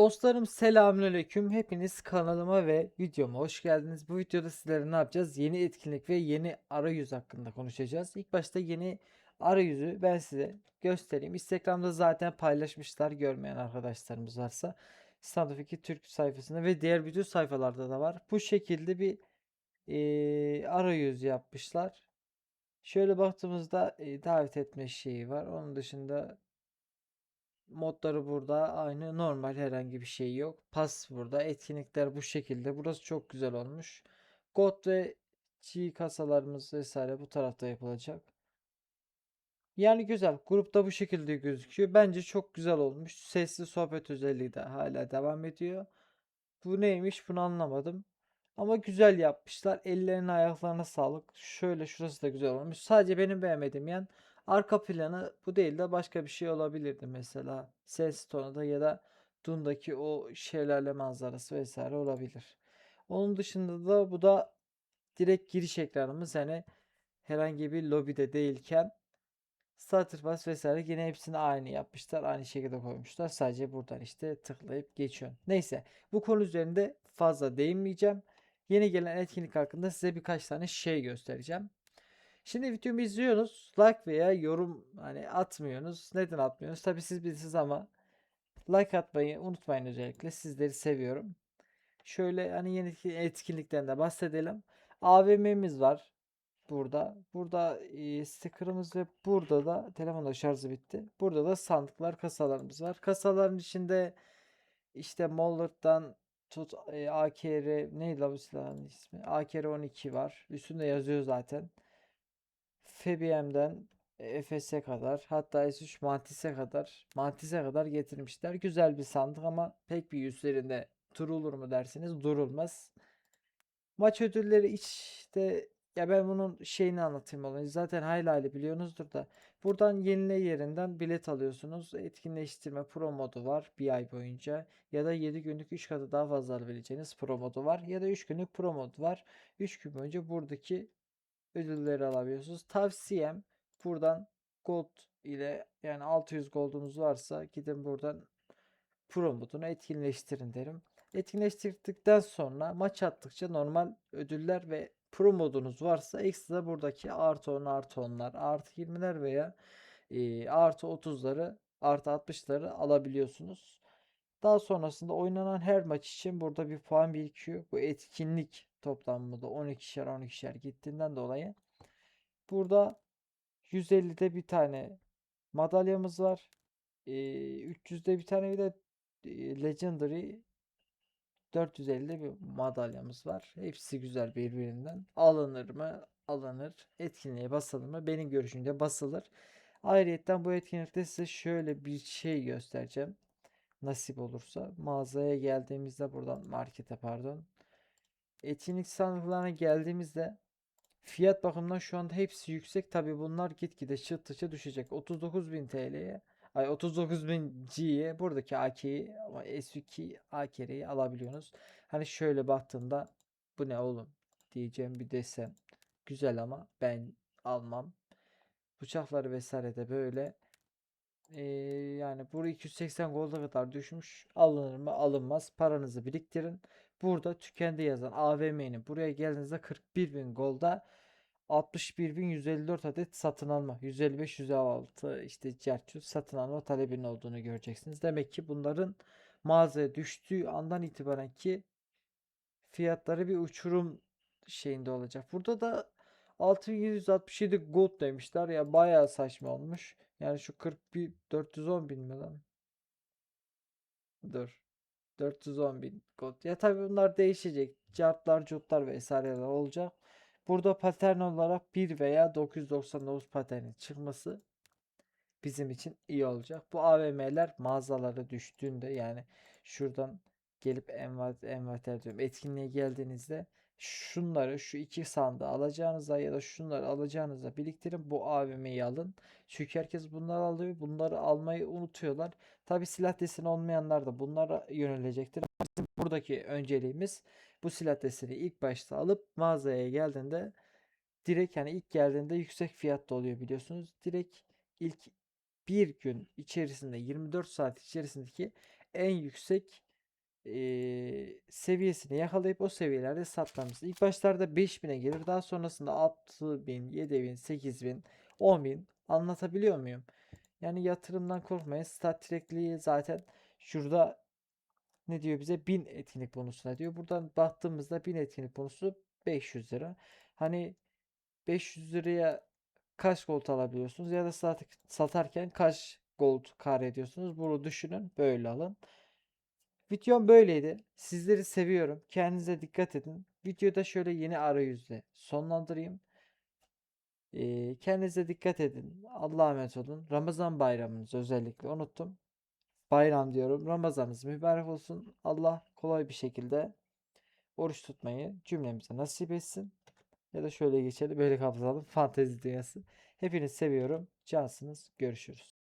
Dostlarım selamünaleyküm. Hepiniz kanalıma ve videoma hoş geldiniz. Bu videoda sizlere ne yapacağız? Yeni etkinlik ve yeni arayüz hakkında konuşacağız. İlk başta yeni arayüzü ben size göstereyim. Instagram'da zaten paylaşmışlar görmeyen arkadaşlarımız varsa. Stand of 2 Türk sayfasında ve diğer video sayfalarda da var. Bu şekilde bir eee, arayüz yapmışlar. Şöyle baktığımızda e, davet etme şeyi var. Onun dışında modları burada aynı normal herhangi bir şey yok. Pas burada. Etkinlikler bu şekilde. Burası çok güzel olmuş. God ve G kasalarımız vesaire bu tarafta yapılacak. Yani güzel. Grupta bu şekilde gözüküyor. Bence çok güzel olmuş. Sesli sohbet özelliği de hala devam ediyor. Bu neymiş bunu anlamadım. Ama güzel yapmışlar. Ellerine ayaklarına sağlık. Şöyle şurası da güzel olmuş. Sadece benim beğenmediğim yan arka planı bu değil de başka bir şey olabilirdi mesela. Ses tonu da ya da Dun'daki o şelale manzarası vesaire olabilir. Onun dışında da bu da direkt giriş ekranımız yani herhangi bir lobide değilken Starter Pass vesaire yine hepsini aynı yapmışlar. Aynı şekilde koymuşlar. Sadece buradan işte tıklayıp geçiyorsun. Neyse bu konu üzerinde fazla değinmeyeceğim. Yeni gelen etkinlik hakkında size birkaç tane şey göstereceğim. Şimdi videomu izliyorsunuz. Like veya yorum hani atmıyorsunuz. Neden atmıyorsunuz? Tabii siz bilirsiniz ama like atmayı unutmayın özellikle. Sizleri seviyorum. Şöyle hani yeni etkinlikten de bahsedelim. AVM'miz var burada. Burada e, sticker'ımız ve burada da telefonda şarjı bitti. Burada da sandıklar, kasalarımız var. Kasaların içinde işte Moller'dan tut e, AKR neydi bu silahın ismi? AKR 12 var. Üstünde yazıyor zaten. FBM'den Efes'e kadar hatta S3 Mantis'e kadar Mantis'e kadar getirmişler. Güzel bir sandık ama pek bir üzerinde durulur mu derseniz durulmaz. Maç ödülleri işte ya ben bunun şeyini anlatayım olayı. Zaten hayli hayli biliyorsunuzdur da. Buradan yenile yerinden bilet alıyorsunuz. Etkinleştirme pro modu var bir ay boyunca. Ya da 7 günlük 3 katı daha fazla alabileceğiniz pro modu var. Ya da 3 günlük pro modu var. 3 gün boyunca buradaki ödülleri alabiliyorsunuz. Tavsiyem buradan gold ile yani 600 goldunuz varsa gidin buradan pro modunu etkinleştirin derim. Etkinleştirdikten sonra maç attıkça normal ödüller ve pro modunuz varsa ekstra buradaki artı 10 artı 10'lar artı 20'ler veya e, artı 30'ları artı 60'ları alabiliyorsunuz. Daha sonrasında oynanan her maç için burada bir puan birikiyor. Bu etkinlik toplamında 12'şer 12'şer gittiğinden dolayı burada 150'de bir tane madalyamız var. E, 300'de bir tane bir de Legendary 450'de bir madalyamız var. Hepsi güzel birbirinden. Alınır mı? Alınır. Etkinliğe basılır mı? Benim görüşümde basılır. Ayrıca bu etkinlikte size şöyle bir şey göstereceğim. Nasip olursa. Mağazaya geldiğimizde buradan markete pardon. Etkinlik sandıklarına geldiğimizde fiyat bakımından şu anda hepsi yüksek. Tabi bunlar gitgide çıttıça düşecek. 39.000 TL'ye Ay 39.000 G'ye buradaki AK'yi ama S2 AK'yi alabiliyorsunuz. Hani şöyle baktığımda bu ne oğlum diyeceğim bir desem. Güzel ama ben almam. Bıçakları vesaire de böyle. Ee, yani bu 280 golda kadar düşmüş. Alınır mı? Alınmaz. Paranızı biriktirin. Burada tükendi yazan AVM'nin buraya geldiğinizde 41.000 golda 61.154 adet satın alma, 155 156 işte cerçut satın alma talebinin olduğunu göreceksiniz. Demek ki bunların mağazaya düştüğü andan itibaren ki fiyatları bir uçurum şeyinde olacak. Burada da 6767 gold demişler ya bayağı saçma olmuş. Yani şu 41 410 bin mi lan? Dur. 410 bin gold. Ya tabii bunlar değişecek. Cartlar, cutlar vesaireler olacak. Burada patern olarak 1 veya 999 paternin çıkması bizim için iyi olacak. Bu AVM'ler mağazalara düştüğünde yani şuradan gelip envat, envater diyorum etkinliğe geldiğinizde şunları şu iki sandığı alacağınıza ya da şunları alacağınıza biriktirin bu AVM'yi alın. Çünkü herkes bunları alıyor. Bunları almayı unutuyorlar. Tabi silah deseni olmayanlar da bunlara yönelecektir. Bizim buradaki önceliğimiz bu silah deseni ilk başta alıp mağazaya geldiğinde direkt yani ilk geldiğinde yüksek fiyatta oluyor biliyorsunuz. Direkt ilk bir gün içerisinde 24 saat içerisindeki en yüksek eee, seviyesini yakalayıp o seviyelerde satmamız. İlk başlarda 5000'e gelir. Daha sonrasında 6000, 7000, 8000, 10000 anlatabiliyor muyum? Yani yatırımdan korkmayın. Stat Trek'liği zaten şurada ne diyor bize? 1000 etkinlik bonusuna diyor. Buradan baktığımızda 1000 etkinlik bonusu 500 lira. Hani 500 liraya kaç gold alabiliyorsunuz ya da sat- satarken kaç gold kar ediyorsunuz? Bunu düşünün. Böyle alın. Videom böyleydi. Sizleri seviyorum. Kendinize dikkat edin. Videoda şöyle yeni arayüzle sonlandırayım. Kendinize dikkat edin. Allah'a emanet olun. Ramazan bayramınızı özellikle unuttum. Bayram diyorum. Ramazanınız mübarek olsun. Allah kolay bir şekilde oruç tutmayı cümlemize nasip etsin. Ya da şöyle geçelim. Böyle kapatalım. Fantezi dünyası. Hepinizi seviyorum. Cansınız. Görüşürüz.